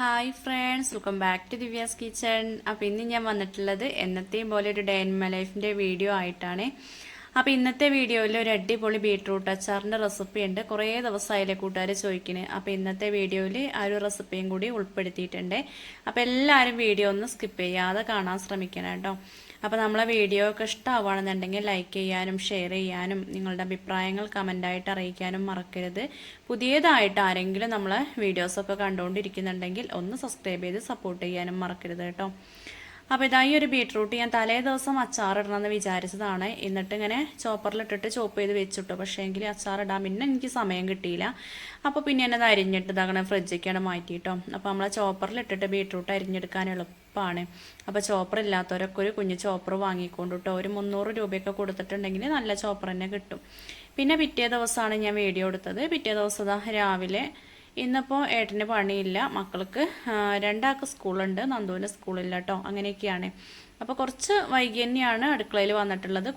Hi friends welcome back to Divya's kitchen അപ്പോൾ ഇന്ന് ഞാൻ വന്നിട്ടുള്ളത് എന്നത്തെയും പോലെ ഒരു ഡേ ഇൻ മൈ ലൈഫിന്റെ വീഡിയോ ആയിട്ടാണ്. അപ്പോൾ ഇന്നത്തെ വീഡിയോയിൽ ഒരു അടിപൊളി ബീട്രൂട്ട് അച്ചാറിന്റെ റെസിപ്പി ഉണ്ട്. കുറേ ദിവസമായില്ലേ കൂട്ടുകാർ ചോദിക്കുന്നത് അപ്പോൾ ഇന്നത്തെ വീഡിയോയിൽ ആ ഒരു റെസിപ്പിയും കൂടി ഉൾപ്പെടുത്തിയിട്ടുണ്ട്. അപ്പോൾ എല്ലാവരും വീഡിയോ ഒന്ന് സ്കിപ്പ് ചെയ്യാതെ കാണാൻ ശ്രമിക്കണം കേട്ടോ. അപ്പോൾ നമ്മളെ വീഡിയോ ഒക്കെ ഇഷ്ടമാവുകയാണെന്നുണ്ടെങ്കിൽ ലൈക്ക് ചെയ്യാനും ഷെയർ ചെയ്യാനും നിങ്ങളുടെ അഭിപ്രായങ്ങൾ കമന്റായിട്ട് അറിയിക്കാനും മറക്കരുത്. പുതിയതായിട്ട് ആരെങ്കിലും നമ്മളെ വീഡിയോസൊക്കെ കണ്ടുകൊണ്ടിരിക്കുന്നുണ്ടെങ്കിൽ ഒന്ന് സബ്സ്ക്രൈബ് ചെയ്ത് സപ്പോർട്ട് ചെയ്യാനും മറക്കരുത് കേട്ടോ. അപ്പോൾ ഇതാ ഈ ഒരു ബീട്രൂട്ട് ഞാൻ തലേ ദിവസം അച്ചാറിടണമെന്ന് വിചാരിച്ചതാണ്. എന്നിട്ട് ഇങ്ങനെ ചോപ്പറിലിട്ടിട്ട് ചോപ്പ് ചെയ്ത് വെച്ചിട്ടു. പക്ഷേ എങ്കിൽ അച്ചാറിടാൻ പിന്നെ എനിക്ക് സമയം കിട്ടിയില്ല. അപ്പോൾ പിന്നെ എന്നെ അരിഞ്ഞിട്ട് ഇതങ്ങനെ ഫ്രിഡ്ജിലേക്കാണ് മാറ്റിയിട്ടോ. അപ്പോൾ നമ്മളെ ചോപ്പറിലിട്ടിട്ട് ബീട്രൂട്ട് അരിഞ്ഞെടുക്കാൻ എളുപ്പമാണ് അപ്പോൾ ചോപ്പർ ഇല്ലാത്തവരൊക്കെ ഒരു കുഞ്ഞ് ചോപ്പർ വാങ്ങിക്കൊണ്ട് കേട്ടോ ഒരു മുന്നൂറ് രൂപയൊക്കെ കൊടുത്തിട്ടുണ്ടെങ്കിൽ നല്ല ചോപ്പർ തന്നെ കിട്ടും. പിന്നെ പിറ്റേ ദിവസമാണ് ഞാൻ വീഡിയോ എടുത്തത്. പിറ്റേ ദിവസം രാവിലെ ഇന്നിപ്പോൾ ഏട്ടന് പണിയില്ല. മക്കൾക്ക് രണ്ടാൾക്ക് സ്കൂളുണ്ട്. നന്ദുവിന് സ്കൂളില്ല കേട്ടോ അങ്ങനെയൊക്കെയാണ്. അപ്പോൾ കുറച്ച് വൈകി തന്നെയാണ് അടുക്കളയിൽ വന്നിട്ടുള്ളത്.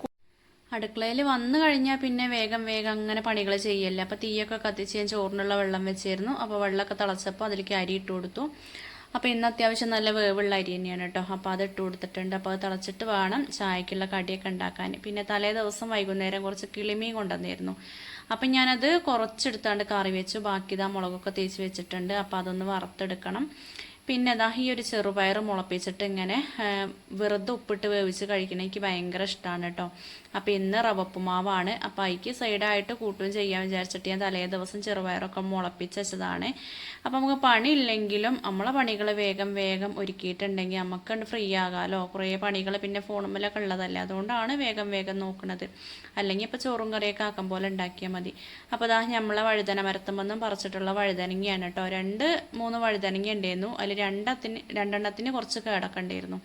അടുക്കളയിൽ വന്നു കഴിഞ്ഞാൽ പിന്നെ വേഗം വേഗം അങ്ങനെ പണികൾ ചെയ്യല്ല. അപ്പോൾ തീയൊക്കെ കത്തിച്ച് ഞാൻ ചോറിനുള്ള വെള്ളം വെച്ചിരുന്നു. അപ്പോൾ വെള്ളമൊക്കെ തിളച്ചപ്പോൾ അതിലേക്ക് അരി ഇട്ട് കൊടുത്തു. അപ്പോൾ ഇന്ന് അത്യാവശ്യം നല്ല വേവുള്ള അരി തന്നെയാണ് കേട്ടോ അപ്പോൾ അത് ഇട്ട് കൊടുത്തിട്ടുണ്ട്. അപ്പോൾ അത് തിളച്ചിട്ട് വേണം ചായക്കുള്ള കടിയൊക്കെ ഉണ്ടാക്കാൻ. പിന്നെ തലേ ദിവസം വൈകുന്നേരം കുറച്ച് കിളിമീൻ കൊണ്ടുവന്നിരുന്നു. അപ്പം ഞാനത് കുറച്ചെടുത്താണ്ട് കറി വെച്ചു. ബാക്കി ഇതാ മുളകൊക്കെ തേച്ച് വെച്ചിട്ടുണ്ട്. അപ്പോൾ അതൊന്ന് വറുത്തെടുക്കണം. പിന്നെ അതാ ഈ ഒരു ചെറുപയർ മുളപ്പിച്ചിട്ട് ഇങ്ങനെ വെറുതെ ഉപ്പിട്ട് വേവിച്ച് കഴിക്കണ എനിക്ക് ഭയങ്കര ഇഷ്ടമാണ് കേട്ടോ അപ്പോൾ ഇന്ന് റവപ്പുമാവാണ്. അപ്പോൾ അതിക്ക് സൈഡായിട്ട് കൂട്ടും ചെയ്യാൻ വിചാരിച്ചിട്ട് ഞാൻ തലേ ദിവസം ചെറുപയറൊക്കെ മുളപ്പിച്ച് വെച്ചതാണ് അപ്പോൾ നമുക്ക് പണിയില്ലെങ്കിലും നമ്മളെ പണികൾ വേഗം വേഗം ഒരുക്കിയിട്ടുണ്ടെങ്കിൽ നമുക്ക് ഫ്രീ ആകാമല്ലോ കുറേ പണികൾ പിന്നെ ഫോണുമ്മലൊക്കെ ഉള്ളതല്ലേ. അതുകൊണ്ടാണ് വേഗം വേഗം നോക്കുന്നത് അല്ലെങ്കിൽ ഇപ്പോൾ ചോറും കറിയൊക്കെ ആക്കാൻ പോലെ ഉണ്ടാക്കിയാൽ മതി. അപ്പോൾ അതാ നമ്മളെ വഴുതന മരത്തുമ്പൊന്നും പറിച്ചിട്ടുള്ള വഴുതനങ്ങയാണ് കേട്ടോ രണ്ട് മൂന്ന് വഴുതനങ്ങ ഉണ്ടായിരുന്നു അതിൽ രണ്ടത്തിന് രണ്ടെണ്ണത്തിന് കുറച്ച് കേടൊക്കെ ഉണ്ടായിരുന്നു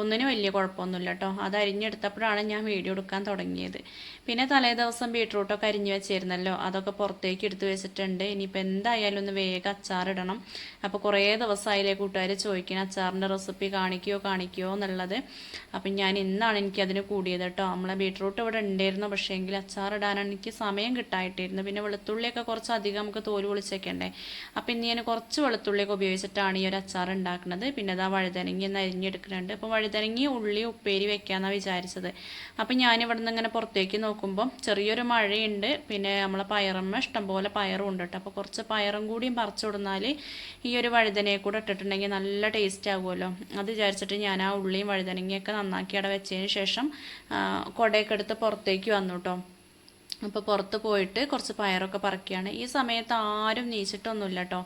ഒന്നിന് വലിയ കുഴപ്പമൊന്നുമില്ല കേട്ടോ അത് അരിഞ്ഞെടുത്തപ്പോഴാണ് ഞാൻ വീഡിയോ എടുക്കാൻ തുടങ്ങിയത്. പിന്നെ തലേ ദിവസം ബീട്രൂട്ടൊക്കെ അരിഞ്ഞു വെച്ചിരുന്നല്ലോ. അതൊക്കെ പുറത്തേക്ക് എടുത്തു വെച്ചിട്ടുണ്ട്. ഇനിയിപ്പോൾ എന്തായാലും ഒന്ന് വേഗം അച്ചാറിടണം അപ്പോൾ കുറേ ദിവസമായില്ലേ കൂട്ടുകാർ ചോദിക്കണം അച്ചാറിന്റെ റെസിപ്പി കാണിക്കുകയോ കാണിക്കുകയോ എന്നുള്ളത്. അപ്പം ഞാൻ ഇന്നാണ് എനിക്കതിന് കൂടിയത് കേട്ടോ. നമ്മളെ ബീട്രൂട്ട് ഇവിടെ ഉണ്ടായിരുന്നു. പക്ഷേ എങ്കിൽ അച്ചാറിടാനാണ് എനിക്ക് സമയം കിട്ടായിട്ടിരുന്നു പിന്നെ വെളുത്തുള്ളിയൊക്കെ കുറച്ച് അധികം നമുക്ക് തോൽ പൊളിച്ചൊക്കെ അപ്പം ഇനി ഞാൻ കുറച്ച് വെളുത്തുള്ളിയൊക്കെ ഉപയോഗിച്ചിട്ടാണ് ഈ ഒരു അച്ചാർ ഉണ്ടാക്കുന്നത്. പിന്നെ അതാ വഴുതനങ്ങി ഒന്ന് അരിഞ്ഞെടുക്കുന്നുണ്ട്. അപ്പോൾ വഴുതനങ്ങി ഉള്ളി ഉപ്പേരി വെക്കാമെന്നാണ് വിചാരിച്ചത്. അപ്പം ഞാനിവിടെ നിന്ന് ഇങ്ങനെ പുറത്തേക്ക് നോക്കുമ്പോൾ ചെറിയൊരു മഴയുണ്ട്. പിന്നെ നമ്മളെ പയറമ്മ ഇഷ്ടംപോലെ പയറും ഉണ്ട് കേട്ടോ. അപ്പോൾ കുറച്ച് പയറും കൂടിയും പറിച്ചു കൊടുന്നാൽ ഈ ഒരു വഴുതനയെ കൂടെ ഇട്ടിട്ടുണ്ടെങ്കിൽ നല്ല ടേസ്റ്റ് ആകുമല്ലോ. അത് വിചാരിച്ചിട്ട് ഞാൻ ആ ഉള്ളിയും വഴുതനങ്ങയൊക്കെ നന്നാക്കി അവിടെ വെച്ചതിന് ശേഷം കുടയൊക്കെ എടുത്ത് പുറത്തേക്ക് വന്നു കേട്ടോ. അപ്പോൾ പുറത്ത് പോയിട്ട് കുറച്ച് പയറൊക്കെ പറിക്കുകയാണ്. ഈ സമയത്ത് ആരും നീച്ചിട്ടൊന്നുമില്ല കേട്ടോ.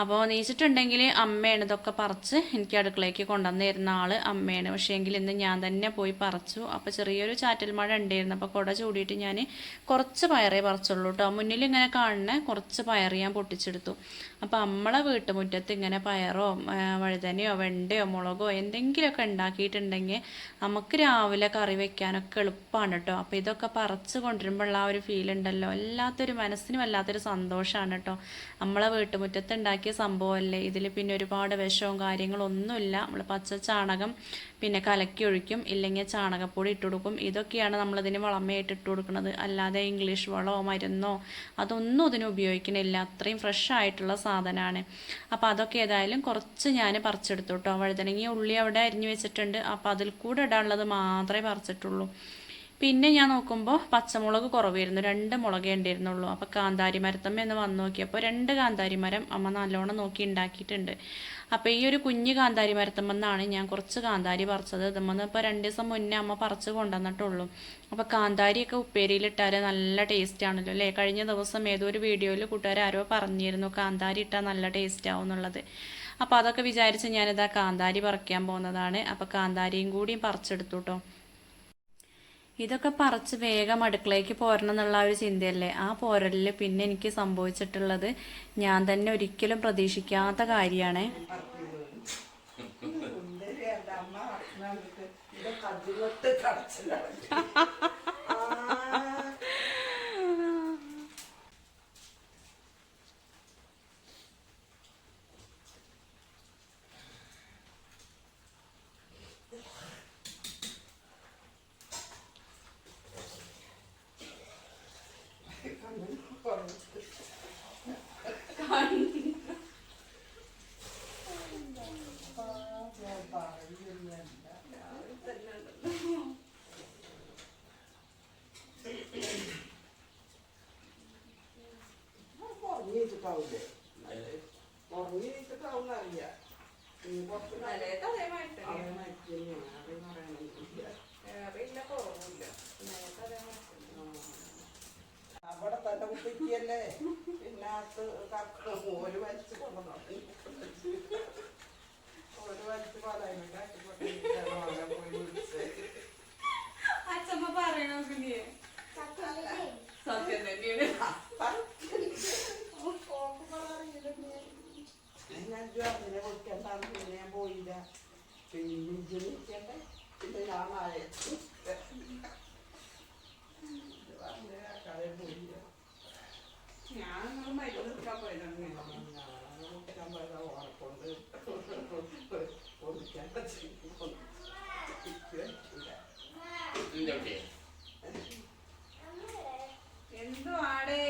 അപ്പോൾ നീച്ചിട്ടുണ്ടെങ്കിൽ അമ്മയാണ് ഇതൊക്കെ പറിച്ച് എനിക്ക് അടുക്കളയ്ക്ക് കൊണ്ടുവന്ന് തരുന്ന ആൾ അമ്മയാണ്. പക്ഷേ എങ്കിൽ ഇന്ന് ഞാൻ തന്നെ പോയി പറിച്ചു. അപ്പോൾ ചെറിയൊരു ചാറ്റൽ മഴ ഉണ്ടായിരുന്നു. അപ്പോൾ കുട ചൂടിയിട്ട് ഞാൻ കുറച്ച് പയറേ പറിച്ചുള്ളൂ കേട്ടോ മുന്നിൽ ഇങ്ങനെ കാണുന്ന കുറച്ച് പയർ ഞാൻ പൊട്ടിച്ചെടുത്തു. അപ്പോൾ നമ്മളെ വീട്ടുമുറ്റത്ത് ഇങ്ങനെ പയറോ വഴുതനയോ വെണ്ടയോ മുളകോ എന്തെങ്കിലുമൊക്കെ ഉണ്ടാക്കിയിട്ടുണ്ടെങ്കിൽ നമുക്ക് രാവിലെ കറി വെക്കാനൊക്കെ എളുപ്പമാണ് കേട്ടോ അപ്പോൾ ഇതൊക്കെ പറിച്ച് കൊണ്ടുവരുമ്പോഴുള്ള ആ ഒരു ഫീൽ ഉണ്ടല്ലോ. വല്ലാത്തൊരു മനസ്സിന് വല്ലാത്തൊരു സന്തോഷമാണ് കേട്ടോ നമ്മളെ വീട്ടുമുറ്റത്ത് ഉണ്ടാക്കി ഉണ്ടാക്കിയ സംഭവമല്ലേ? ഇതിൽ പിന്നെ ഒരുപാട് വിഷവും കാര്യങ്ങളൊന്നുമില്ല. നമ്മൾ പച്ച ചാണകം പിന്നെ കലക്കി ഒഴിക്കും. ഇല്ലെങ്കിൽ ചാണകപ്പൊടി ഇട്ട് കൊടുക്കും. ഇതൊക്കെയാണ് നമ്മളതിന് വളമയായിട്ട് ഇട്ട് കൊടുക്കുന്നത്. അല്ലാതെ ഇംഗ്ലീഷ് വളമോ മരുന്നോ അതൊന്നും ഇതിന് ഉപയോഗിക്കണില്ല. അത്രയും ഫ്രഷ് ആയിട്ടുള്ള സാധനമാണ്. അപ്പോൾ അതൊക്കെ ഏതായാലും കുറച്ച് ഞാൻ പറിച്ചെടുത്തു കേട്ടോ. വഴുതനങ്ങി ഉള്ളി അവിടെ അരിഞ്ഞു വെച്ചിട്ടുണ്ട്. അപ്പോൾ അതിൽ കൂടെ ഇടാനുള്ളത് മാത്രമേ പറിച്ചിട്ടുള്ളൂ. പിന്നെ ഞാൻ നോക്കുമ്പോൾ പച്ചമുളക് കുറവായിരുന്നു. രണ്ട് മുളകേ ഉണ്ടായിരുന്നുള്ളൂ. അപ്പോൾ കാന്താരി മരത്തമ്മ എന്ന് വന്ന് നോക്കിയപ്പോൾ രണ്ട് കാന്താരി മരം അമ്മ നല്ലോണം നോക്കി ഉണ്ടാക്കിയിട്ടുണ്ട്. അപ്പോൾ ഈ ഒരു കുഞ്ഞ് കാന്താരി മരത്തമ്മെന്നാണ് ഞാൻ കുറച്ച് കാന്താരി പറിച്ചത്. ഇതമ്മെന്ന് ഇപ്പോൾ രണ്ട് ദിവസം മുന്നേ അമ്മ പറിച്ച് കൊണ്ടുവന്നിട്ടുള്ളൂ. അപ്പോൾ കാന്താരിയൊക്കെ ഉപ്പേരിയിലിട്ടാൽ നല്ല ടേസ്റ്റ് ആണല്ലോ അല്ലേ? കഴിഞ്ഞ ദിവസം ഏതോ ഒരു വീഡിയോയിൽ കൂട്ടുകാർ ആരോ പറഞ്ഞിരുന്നു കാന്താരി ഇട്ടാൽ നല്ല ടേസ്റ്റ് ആവും എന്നുള്ളത്. അപ്പോൾ അതൊക്കെ വിചാരിച്ച് ഞാനിതാ കാന്താരി പറിക്കാൻ പോകുന്നതാണ് അപ്പോൾ കാന്താരിയും കൂടിയും പറിച്ചെടുത്തു കേട്ടോ ഇതൊക്കെ പറച്ച് വേഗം അടുക്കളയ്ക്ക് പോരണം എന്നുള്ള ഒരു ചിന്തയല്ലേ ആ പോരലിൽ പിന്നെ എനിക്ക് സംഭവിച്ചിട്ടുള്ളത് ഞാൻ തന്നെ ഒരിക്കലും പ്രതീക്ഷിക്കാത്ത കാര്യമാണ് ഇതൊക്കെ കുറവില്ല നേരത്തെ അതേമാതിരി തന്നെ. അവിടെ തന്നെ കുട്ടിക്കല്ലേ പിന്നെ അത് കത്ത് ഒരു വലിച്ചു കൊണ്ടുവന്നു ഒരു വലിച്ചു വിളിച്ചത് അച്ഛമ്മ പറയണോ പിന്നെ സത്യം തന്നെയാണ് ഞാൻ അതിനെ വിളിക്കണ്ടാന്ന് പിന്നെ ഞാൻ പോയില്ല പിന്നെ ഇജ്ജ് നിൽക്കണ്ടേ പിന്നെ ഞാൻ ആയത് കടയിൽ പോയില്ല ഞാൻ മരുന്ന് എടുക്കാൻ പോയതാണ് വിളിക്കാൻ പോയതാ ഓണക്കൊണ്ട് പറ്റില്ല എന്തോ ആടേ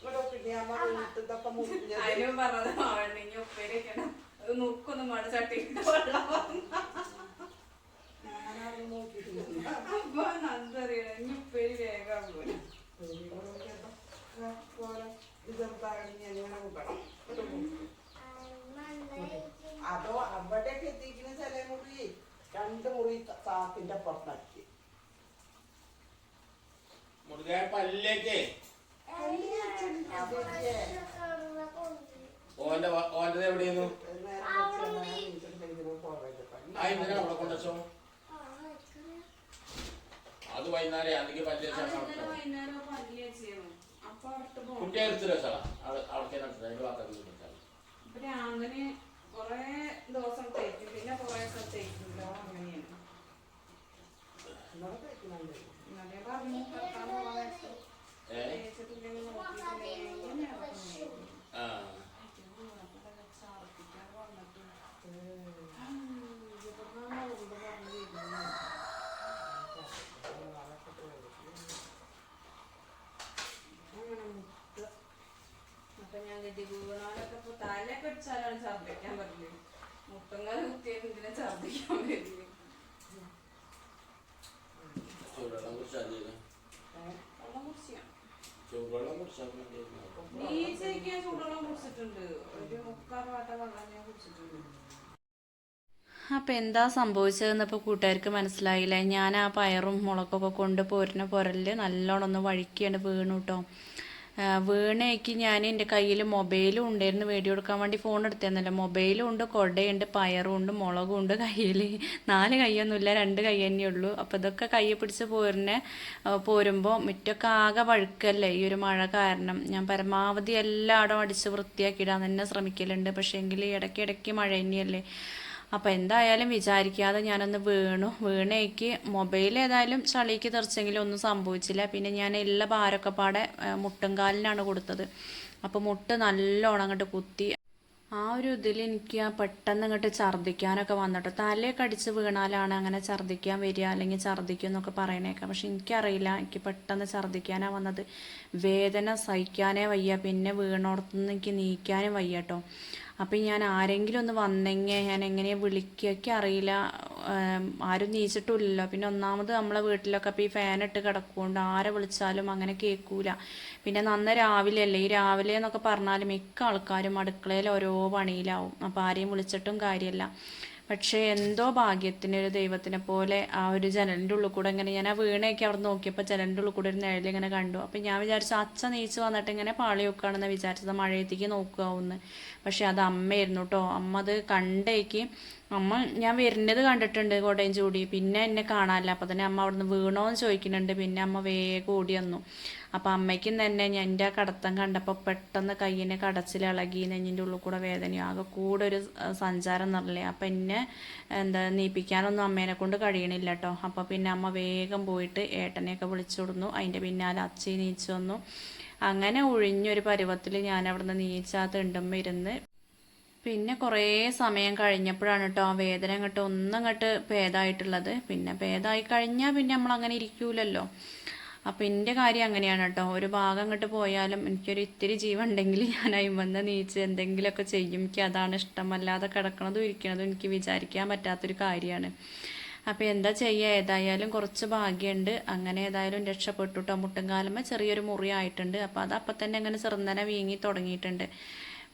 ഇവിടെ പിന്നെ അമ്മ അതിനും പറഞ്ഞത് ഉപ്പേരിക്കണം അത് നുക്കൊന്നും മട ചട്ടിയിട്ട് വെള്ളം വന്നു. ഞാനത് നോക്കിയിട്ടില്ല. അപ്പൊ നന്ദറിയണം ഇനി ഉപ്പേരി വേഗം പോലെ അതോ അവിടേക്ക് എത്തിക്കുന്ന ചില മുറി രണ്ട് മുറി താത്തിന്റെ പുറത്താക്കി പല്ലിലേക്ക് ഓന്റെ വ- ഓന്റത് എവിടെയായിരുന്നു ആ ഇന്നലെ അവിടെ കൊണ്ടുവച്ചോ അത് വൈകുന്നേരം അല്ലെങ്കിൽ പല്ല് അത് വെച്ചാൽ ഇന്നലെ വൈകുന്നേരം പല്ല് വെച്ചിരുന്നു അപ്പൊ അടുത്ത് പോകും കുട്ടിയെ എടുത്ത് വെച്ചാളാ അവിടെ നടത്തുന്നത് അതിന്റെ ഭാഗത്തേക്ക് കൊടുത്താൽ അപ്പൊ അങ്ങനെ കൊറേ ദിവസം തേക്കും പിന്നെ കൊറേ ദിവസം തേക്കില്ല അങ്ങനെയാണ് ഇന്നലെ പറഞ്ഞു കെട്ടാൻ പോകാൻ നേരത്ത് ഏ തേച്ചിട്ടില്ലെങ്കിൽ നോക്കിയിട്ടില്ലെങ്കിൽ എങ്ങനെയാ നടക്കുന്നത്? ആ അയ്യോ, അതൊക്കെ ഛർദ്ദിക്കാൻ വന്നിട്ട്. ആ, ഇവിടുന്നാണ് അവളോട് പറഞ്ഞു വരുന്നത്. അപ്പൊ ഞാൻ വീണാലൊക്കെ ഇപ്പൊ തലയൊക്കെ അടിച്ചാലാണ് ഛർദ്ദിക്കാൻ പറ്റില്ല മുത്തങ്ങൾ കുത്തിയത് ഇതിനെ ഛർദ്ദിക്കാൻ പറ്റില്ല ചൂടുവെള്ളം കുടിച്ചാൽ മതി വെള്ളം കുടിച്ചാ ചൂടുവെള്ളം കുടിച്ചാൽ മതിയായിരുന്നു. നീച്ചയ്ക്ക് ഞാൻ ചൂടുവെള്ളം കുടിച്ചിട്ടുണ്ട്. ഒരു മുക്കാൽ വാട്ട വെള്ളം ഞാൻ കുടിച്ചിട്ടുണ്ട്. അപ്പം എന്താ സംഭവിച്ചതെന്ന് ഇപ്പോൾ കൂട്ടുകാർക്ക് മനസ്സിലായില്ല? ഞാൻ ആ പയറും മുളകൊക്കെ കൊണ്ട് പോരുന്ന പുരൽ നല്ലോണം ഒന്ന് വഴിക്കാണ്ട് വീണു കേട്ടോ വീണേക്ക് ഞാൻ എന്റെ കയ്യിൽ മൊബൈലും ഉണ്ടായിരുന്നു വീഡിയോ എടുക്കാൻ വേണ്ടി ഫോൺ എടുത്തിരുന്നല്ലോ മൊബൈലും ഉണ്ട് കൊടയുണ്ട് പയറും ഉണ്ട് മുളകും ഉണ്ട് കയ്യിൽ നാല് കൈയൊന്നുമില്ല രണ്ട് കൈ തന്നെ ഉള്ളൂ. അപ്പോൾ ഇതൊക്കെ കൈ പിടിച്ച് പോരുന്ന പോരുമ്പോൾ മുറ്റൊക്കെ ആകെ വഴുക്കല്ലേ? ഈ ഒരു മഴ കാരണം. ഞാൻ പരമാവധി എല്ലായിടവും അടിച്ച് വൃത്തിയാക്കിയിടാൻ തന്നെ ശ്രമിക്കലുണ്ട്. പക്ഷേ എങ്കിൽ ഇടയ്ക്കിടയ്ക്ക് ഇടയ്ക്ക് മഴ തന്നെയല്ലേ? അപ്പോൾ എന്തായാലും വിചാരിക്കാതെ ഞാനൊന്ന് വീണു. വീണേക്ക് മൊബൈൽ ഏതായാലും ചളിക്ക് തെറിച്ചെങ്കിലും ഒന്നും സംഭവിച്ചില്ല. പിന്നെ ഞാൻ എല്ലാ ഭാരമൊക്കെ പാടെ മുട്ടുംകാലിനാണ് കൊടുത്തത്. അപ്പോൾ മുട്ട് നല്ലോണം അങ്ങോട്ട് കുത്തി. ആ ഒരു ഇതിൽ എനിക്ക് ആ പെട്ടെന്ന് അങ്ങോട്ട് ഛർദ്ദിക്കാനൊക്കെ വന്നിട്ട് തലയൊക്കെ അടിച്ച് വീണാലാണ് അങ്ങനെ ഛർദ്ദിക്കാൻ വരിക അല്ലെങ്കിൽ ഛർദ്ദിക്കും എന്നൊക്കെ പറയണേക്കാം. പക്ഷെ എനിക്കറിയില്ല എനിക്ക് പെട്ടെന്ന് ഛർദ്ദിക്കാനാണ് വന്നത്. വേദന സഹിക്കാനേ വയ്യ. പിന്നെ വീണോടത്തുനിന്ന് എനിക്ക് നീക്കാനും വയ്യ കേട്ടോ അപ്പം ഞാൻ ആരെങ്കിലും ഒന്ന് വന്നെങ്കിൽ ഞാൻ എങ്ങനെ വിളിക്കുകയൊക്കെ അറിയില്ല. ആരും നീച്ചിട്ടില്ലല്ലോ പിന്നെ ഒന്നാമത് നമ്മളെ വീട്ടിലൊക്കെ ഇപ്പോൾ ഈ ഫാൻ ഇട്ട് കിടക്കുകൊണ്ട് ആരെ വിളിച്ചാലും അങ്ങനെ കേൾക്കൂല പിന്നെ നന്ന രാവിലെ അല്ലേ ഈ രാവിലെ എന്നൊക്കെ പറഞ്ഞാൽ മിക്ക ആൾക്കാരും അടുക്കളയിൽ ഓരോ പണിയിലാവും. അപ്പോൾ ആരെയും വിളിച്ചിട്ടും കാര്യമല്ല പക്ഷേ എന്തോ ഭാഗ്യത്തിന് ഒരു ദൈവത്തിനെ പോലെ ആ ഒരു ജനലിന്റെ ഉള്ളിൽ കൂടെ ഇങ്ങനെ ഞാൻ ആ വീണയൊക്കെ അവിടെ നോക്കിയപ്പോൾ ജനലിന്റെ ഉള്ളിൽ കൂടെ ഒരു നിഴൽ ഇങ്ങനെ കണ്ടു. അപ്പം ഞാൻ വിചാരിച്ചു അച്ഛൻ നീച്ച് വന്നിട്ട് ഇങ്ങനെ പാളി വെക്കുകയാണെന്ന് വിചാരിച്ചത് മഴയത്തേക്ക് നോക്കാവുന്ന്. പക്ഷെ അത് അമ്മയായിരുന്നു കേട്ടോ. അമ്മ അത് കണ്ടേക്ക്. അമ്മ ഞാൻ വരുന്നത് കണ്ടിട്ടുണ്ട് കോട്ടയം ചൂടി. പിന്നെ എന്നെ കാണാനില്ല. അപ്പം തന്നെ അമ്മ അവിടുന്ന് വീണോന്ന് ചോദിക്കുന്നുണ്ട്. പിന്നെ അമ്മ വേഗം ഓടി വന്നു. അപ്പം അമ്മയ്ക്കും തന്നെ ഞാൻ എന്റെ ആ കടത്തം കണ്ടപ്പോൾ പെട്ടെന്ന് കയ്യിനെ കടച്ചിൽ ഇളകി നെഞ്ഞിന്റെ ഉള്ളിൽ കൂടെ വേദനയും ആകെ കൂടെ ഒരു സഞ്ചാരം നിറലേ അപ്പം എന്നെ എന്താ നീപ്പിക്കാനൊന്നും അമ്മേനെ കൊണ്ട് കഴിയണില്ല കേട്ടോ. അപ്പോൾ പിന്നെ അമ്മ വേഗം പോയിട്ട് ഏട്ടനെയൊക്കെ വിളിച്ചു കൊടുന്നു. അതിന്റെ പിന്നാലെ അച്ചി നീച്ചു വന്നു. അങ്ങനെ ഒഴിഞ്ഞൊരു പരുവത്തിൽ ഞാൻ അവിടുന്ന് നീച്ചാ തിണ്ടുമ്പോൾ ഇരുന്ന് പിന്നെ കുറേ സമയം കഴിഞ്ഞപ്പോഴാണ് കേട്ടോ ആ വേദന അങ്ങോട്ട് ഒന്നങ്ങോട്ട് ഭേദമായിട്ടുള്ളത്. പിന്നെ ഭേദമായി കഴിഞ്ഞാൽ പിന്നെ നമ്മൾ അങ്ങനെ ഇരിക്കൂലല്ലോ. അപ്പം എന്റെ കാര്യം അങ്ങനെയാണ് കേട്ടോ. ഒരു ഭാഗം അങ്ങോട്ട് പോയാലും എനിക്കൊരു ഇത്തിരി ജീവൻ ഉണ്ടെങ്കിൽ ഞാൻ അയിമന്ന് നീച്ച് എന്തെങ്കിലുമൊക്കെ ചെയ്യും. എനിക്ക് അതാണ് ഇഷ്ടമല്ലാതെ കിടക്കണതും ഇരിക്കണതും എനിക്ക് വിചാരിക്കാൻ പറ്റാത്തൊരു കാര്യമാണ്. അപ്പോൾ എന്താ ചെയ്യുക ഏതായാലും കുറച്ച് ഭാഗ്യമുണ്ട് അങ്ങനെ ഏതായാലും രക്ഷപ്പെട്ടുട്ടോ. മുട്ടുംകാലമ്മ ചെറിയൊരു മുറി ആയിട്ടുണ്ട് അപ്പോൾ അത് അപ്പം തന്നെ അങ്ങനെ ചെറുന്നനെ വീങ്ങി തുടങ്ങിയിട്ടുണ്ട്.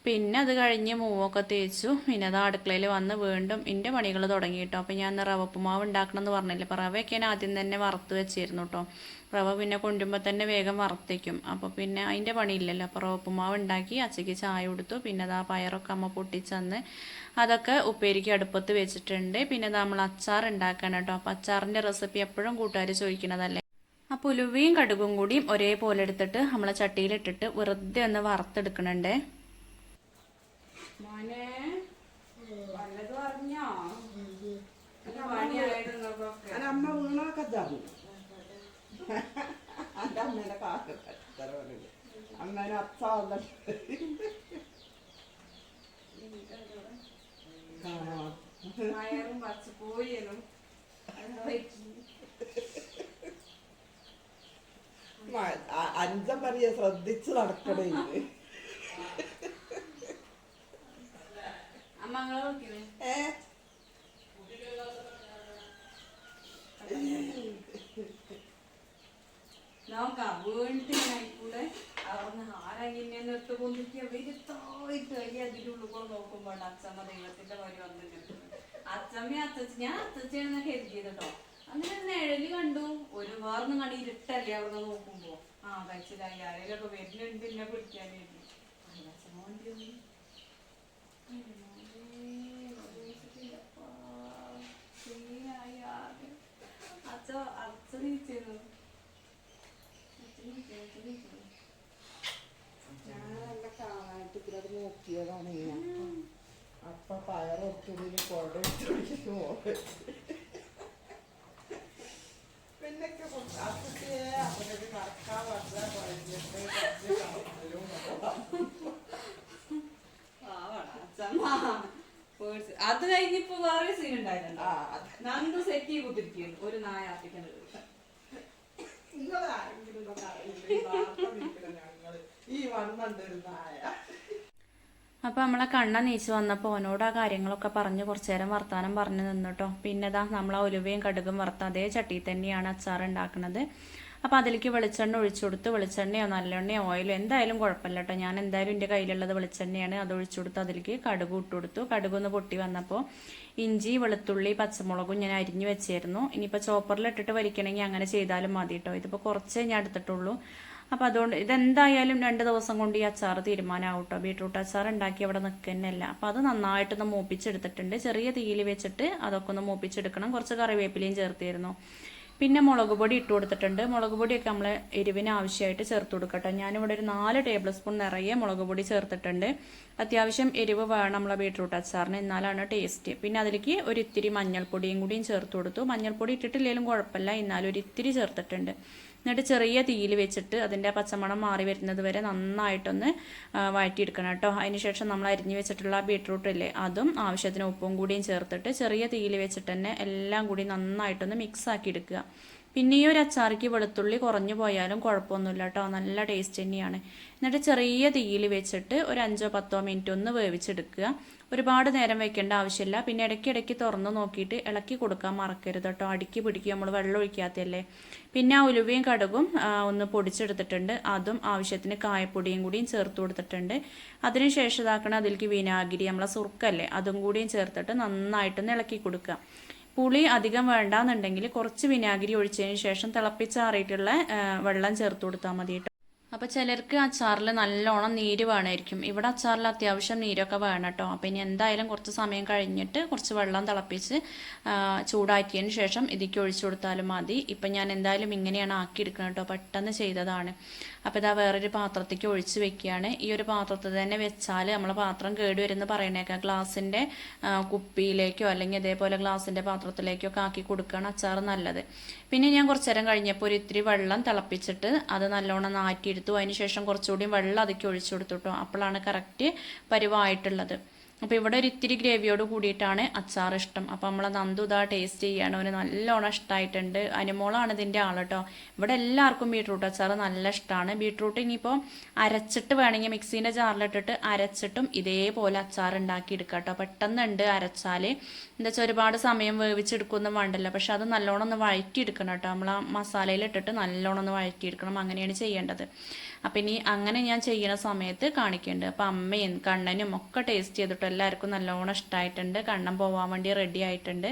പിന്നെ അത് കഴിഞ്ഞ് മൂവൊക്കെ തേച്ചു. പിന്നെ അത് അടുക്കളയിൽ വന്ന് വീണ്ടും എന്റെ പണികൾ തുടങ്ങി കേട്ടോ അപ്പോൾ ഞാൻ റവ ഉപ്പുമാവ് ഉണ്ടാക്കണം എന്ന് പറഞ്ഞില്ലേ. അപ്പോൾ റവയൊക്കെ ഞാൻ ആദ്യം തന്നെ വറുത്ത് വെച്ചിരുന്നു കേട്ടോ റവ പിന്നെ കൊണ്ടുമ്പോൾ തന്നെ വേഗം വറുത്തേക്കും. അപ്പോൾ പിന്നെ അതിന്റെ പണിയില്ലല്ലോ. അപ്പോൾ റവ ഉപ്പുമാവ് ഉണ്ടാക്കി അച്ചയ്ക്ക് ചായ കൊടുത്തു. പിന്നെ അത് ആ പയറൊക്കെ അമ്മ പൊട്ടിച്ചന്ന് അതൊക്കെ ഉപ്പേരിക്ക് അടുപ്പത്ത് വെച്ചിട്ടുണ്ട്. പിന്നെ നമ്മൾ അച്ചാർ ഉണ്ടാക്കണം കേട്ടോ. അപ്പോൾ അച്ചാറിന്റെ റെസിപ്പി എപ്പോഴും കൂട്ടുകാർ ചോദിക്കുന്നതല്ലേ? അപ്പോൾ ഉലുവയും കടുകും കൂടിയും ഒരേപോലെ എടുത്തിട്ട് നമ്മളെ ചട്ടിയിലിട്ടിട്ട് വെറുതെ ഒന്ന് വറുത്തെടുക്കണുണ്ടേ. മോനെ വല്ലതും അറിഞ്ഞോ അമ്മ വീണൊക്കെ തന്നു. എന്റെ അമ്മേനെ അച്ഛ വന്നിട്ട് പച്ചപ്പോയിലും മ- അ- അഞ്ചം പറയ ശ്രദ്ധിച്ച് നടക്കണേ നോക്കാം വീണ്ടും കൂടെ അവിടുന്ന് ആരെങ്കിലും നിർത്ത് കൊണ്ടിരിക്കുക വരുത്തായിട്ട് വലിയ അതിന്റെ ഉള്ളിൽ കൂടെ നോക്കുമ്പോൾ അച്ഛമ്മ ദൈവത്തിന്റെ വരി വന്നിട്ട് അച്ഛമ്മ അച്ഛൻ ഞാൻ അച്ഛച്ചയാണെന്നൊക്കെ കരുതിയത് കേട്ടോ അങ്ങനെ നിഴൽ കണ്ടു. ഒരു വേർന്ന് കണ്ട് ഇരുട്ടല്ലേ അവിടെ നോക്കുമ്പോ. ആ കഴിച്ചില്ലായി ആരെങ്കിലൊക്കെ വരുന്നുണ്ട് എന്നെ പിടിക്കാനായിട്ട്. അച്ഛമ്മ വണ്ടി വന്നു. അച്ഛ അച്ഛ തിരിച്ചിരുന്നു ഞാൻ നല്ല ഇതിലത് നോക്കിയതാണ് ഞാൻ അപ്പൊ പയറൊത്തുള്ളിൽ കുഴഞ്ഞിട്ട് കുറച്ച് കളക്കലും അത് കഴിഞ്ഞിപ്പോ വേറെ സീൻ അത്. നന്ദു സെറ്റ് ചെയ്ത് കുത്തിരിക്കുന്നു ഒരു നായ നിങ്ങളാരെങ്കിലും അറിയില്ല? ഈ ഈ ഒരു നായ. അപ്പോൾ നമ്മളെ കണ്ണ നീച്ച് വന്നപ്പോൾ ഓനോട് ആ കാര്യങ്ങളൊക്കെ പറഞ്ഞു കുറച്ചു നേരം വർത്താനം പറഞ്ഞു നിന്നിട്ടോ. പിന്നെ ഇതാ നമ്മൾ കടുകും വറുത്ത അതേ ചട്ടിയിൽ തന്നെയാണ് അച്ചാർ ഉണ്ടാക്കുന്നത്. അപ്പോൾ അതിലേക്ക് വെളിച്ചെണ്ണ ഒഴിച്ചു കൊടുത്ത് വെളിച്ചെണ്ണയോ നല്ലെണ്ണയോ ഓയിലോ എന്തായാലും കുഴപ്പമില്ല കേട്ടോ ഞാൻ എന്തായാലും എന്റെ കയ്യിലുള്ളത് വെളിച്ചെണ്ണയാണ്. അത് ഒഴിച്ചു കൊടുത്ത് അതിലേക്ക് കടുക് ഇട്ട് കൊടുത്തു. കടുകൊന്ന് പൊട്ടി വന്നപ്പോൾ ഇഞ്ചി വെളുത്തുള്ളി പച്ചമുളകും ഞാൻ അരിഞ്ഞു വെച്ചായിരുന്നു ഇനിയിപ്പോൾ ചോപ്പറിൽ ഇട്ടിട്ട് വലിക്കണമെങ്കിൽ അങ്ങനെ ചെയ്താലും മതി കേട്ടോ ഇതിപ്പോൾ കുറച്ചേ ഞാൻ എടുത്തിട്ടുള്ളൂ. അപ്പോൾ അതുകൊണ്ട് ഇതെന്തായാലും രണ്ട് ദിവസം കൊണ്ട് ഈ അച്ചാർ തീരുമാനമാവും കേട്ടോ ബീട്രൂട്ട് അച്ചാർ ഉണ്ടാക്കി അവിടെ നിൽക്കുന്നല്ല അപ്പോൾ അത് നന്നായിട്ടൊന്ന് മൂപ്പിച്ചെടുത്തിട്ടുണ്ട്. ചെറിയ തീയിൽ വെച്ചിട്ട് അതൊക്കെ ഒന്ന് മൂപ്പിച്ചെടുക്കണം. കുറച്ച് കറിവേപ്പിലയും ചേർത്തിരുന്നു. പിന്നെ മുളക് പൊടി ഇട്ട് കൊടുത്തിട്ടുണ്ട്. മുളക് പൊടിയൊക്കെ നമ്മൾ എരിവിന് ആവശ്യമായിട്ട് ചേർത്ത് കൊടുക്കട്ടെ. ഞാനിവിടെ ഒരു നാല് ടേബിൾ സ്പൂൺ നിറയെ മുളക് പൊടി ചേർത്തിട്ടുണ്ട്. അത്യാവശ്യം എരിവ് വേണം നമ്മളെ ബീട്രൂട്ട് അച്ചാറിന്. എന്നാലാണ് ടേസ്റ്റ്. പിന്നെ അതിലേക്ക് ഒരു ഇത്തിരി മഞ്ഞൾപ്പൊടിയും കൂടിയും ചേർത്ത് കൊടുത്തു. മഞ്ഞൾപ്പൊടി ഇട്ടിട്ടില്ലെങ്കിലും കുഴപ്പമില്ല. എന്നാലും ഒരു ഇത്തിരി ചേർത്തിട്ടുണ്ട്. എന്നിട്ട് ചെറിയ തീയിൽ വെച്ചിട്ട് അതിന്റെ പച്ചമണം മാറി വരുന്നത് വരെ നന്നായിട്ടൊന്ന് വഴറ്റിയെടുക്കണം കേട്ടോ. അതിനുശേഷം നമ്മൾ അരിഞ്ഞു വെച്ചിട്ടുള്ള ബീട്രൂട്ട് അല്ലേ അതും ആവശ്യത്തിന് ഉപ്പും കൂടിയും ചേർത്തിട്ട് ചെറിയ തീയിൽ വെച്ചിട്ട് തന്നെ എല്ലാം കൂടി നന്നായിട്ടൊന്ന് മിക്സ് ആക്കി എടുക്കുക. പിന്നെ ഈ ഒരു അച്ചാറിക്ക് വെളുത്തുള്ളി കുറഞ്ഞു പോയാലും കുഴപ്പമൊന്നുമില്ല കേട്ടോ നല്ല ടേസ്റ്റ് തന്നെയാണ്. എന്നിട്ട് ചെറിയ തീയിൽ വെച്ചിട്ട് ഒരു അഞ്ചോ പത്തോ മിനിറ്റ് ഒന്ന് വേവിച്ചെടുക്കുക. ഒരുപാട് നേരം വെക്കേണ്ട ആവശ്യമില്ല. പിന്നെ ഇടയ്ക്കിടയ്ക്ക് തുറന്ന് നോക്കിയിട്ട് ഇളക്കി കൊടുക്കാൻ മറക്കരുത് കേട്ടോ അടുക്കി പിടിക്കുക നമ്മൾ വെള്ളം ഒഴിക്കാത്തല്ലേ പിന്നെ ആ ഉലുവയും കടുകും ഒന്ന് പൊടിച്ചെടുത്തിട്ടുണ്ട്. അതും ആവശ്യത്തിന് കായപ്പൊടിയും കൂടിയും ചേർത്ത് കൊടുത്തിട്ടുണ്ട്. അതിനുശേഷം ഇതാക്കണം അതിലേക്ക് വിനാഗിരി നമ്മളെ സുർക്കല്ലേ അതും കൂടിയും ചേർത്തിട്ട് നന്നായിട്ടൊന്ന് ഇളക്കി കൊടുക്കുക. പുളി അധികം വേണ്ടാന്നുണ്ടെങ്കിൽ കുറച്ച് വിനാഗിരി ഒഴിച്ചതിന് ശേഷം തിളപ്പിച്ചാറിയിട്ടുള്ള വെള്ളം ചേർത്ത് കൊടുത്താൽ മതി കേട്ടോ. അപ്പോൾ ചിലർക്ക് അച്ചാറിൽ നല്ലോണം നീര് വേണമായിരിക്കും ഇവിടെ അച്ചാറിൽ അത്യാവശ്യം നീരൊക്കെ വേണം കേട്ടോ. അപ്പോൾ ഇനി എന്തായാലും കുറച്ച് സമയം കഴിഞ്ഞിട്ട് കുറച്ച് വെള്ളം തിളപ്പിച്ച് ചൂടാക്കിയതിന് ശേഷം ഇതിലേക്ക് ഒഴിച്ചു കൊടുത്താലും മതി. ഇപ്പം ഞാൻ എന്തായാലും ഇങ്ങനെയാണ് ആക്കിയെടുക്കുന്നത് കേട്ടോ. പെട്ടെന്ന് ചെയ്തതാണ്. അപ്പോൾ ഇതാ വേറൊരു പാത്രത്തേക്ക് ഒഴിച്ച് വെക്കുകയാണ്. ഈ ഒരു പാത്രത്തിൽ തന്നെ വെച്ചാൽ നമ്മളെ പാത്രം കേടുവരുമെന്ന് പറയണേക്കാം ഗ്ലാസിന്റെ കുപ്പിയിലേക്കോ അല്ലെങ്കിൽ ഇതേപോലെ ഗ്ലാസിന്റെ പാത്രത്തിലേക്കോ ഒക്കെ ആക്കി കൊടുക്കുകയാണ് അച്ചാർ നല്ലത്. പിന്നെ ഞാൻ കുറച്ച് നേരം കഴിഞ്ഞപ്പോൾ ഒരു ഇത്തിരി വെള്ളം തിളപ്പിച്ചിട്ട് അത് നല്ലോണം നാറ്റിയെടുത്തു. അതിന് ശേഷം കുറച്ചുകൂടി വെള്ളം അതിലേക്ക് ഒഴിച്ചു കൊടുത്തു കേട്ടോ. അപ്പോഴാണ് കറക്റ്റ് പരുവായിട്ടുള്ളത്. അപ്പോൾ ഇവിടെ ഒരു ഇത്തിരി ഗ്രേവിയോട് കൂടിയിട്ടാണ് അച്ചാർ ഇഷ്ടം. അപ്പോൾ നമ്മളെ നന്ദു ഇതാ ടേസ്റ്റ് ചെയ്യാണ് അവന് നല്ലോണം ഇഷ്ടമായിട്ടുണ്ട് അനുമോളാണ് ഇതിന്റെ ആൾ കേട്ടോ ഇവിടെ എല്ലാവർക്കും ബീട്രൂട്ട് അച്ചാർ നല്ല ഇഷ്ടമാണ് ബീട്രൂട്ട് ഇനിയിപ്പോൾ അരച്ചിട്ട് വേണമെങ്കിൽ മിക്സീന്റെ ജാറിലിട്ടിട്ട് അരച്ചിട്ടും ഇതേപോലെ അച്ചാർ ഉണ്ടാക്കി എടുക്കാം കേട്ടോ പെട്ടെന്നുണ്ട് അരച്ചാൽ എന്താ വെച്ചാൽ ഒരുപാട് സമയം വേവിച്ചെടുക്കൊന്നും വേണ്ടല്ലോ. പക്ഷെ അത് നല്ലോണം ഒന്ന് വഴറ്റിയെടുക്കണം കേട്ടോ നമ്മൾ ആ മസാലയിലിട്ടിട്ട് നല്ലോണം ഒന്ന് വഴറ്റിയെടുക്കണം. അങ്ങനെയാണ് ചെയ്യേണ്ടത്. അപ്പം ഇനി അങ്ങനെ ഞാൻ ചെയ്യുന്ന സമയത്ത് കാണിക്കുന്നുണ്ട് അപ്പം അമ്മയും കണ്ണനും ഒക്കെ ടേസ്റ്റ് ചെയ്തിട്ട് എല്ലാവർക്കും നല്ലോണം ഇഷ്ടമായിട്ടുണ്ട് കണ്ണൻ പോവാൻ വേണ്ടി റെഡി ആയിട്ടുണ്ട്.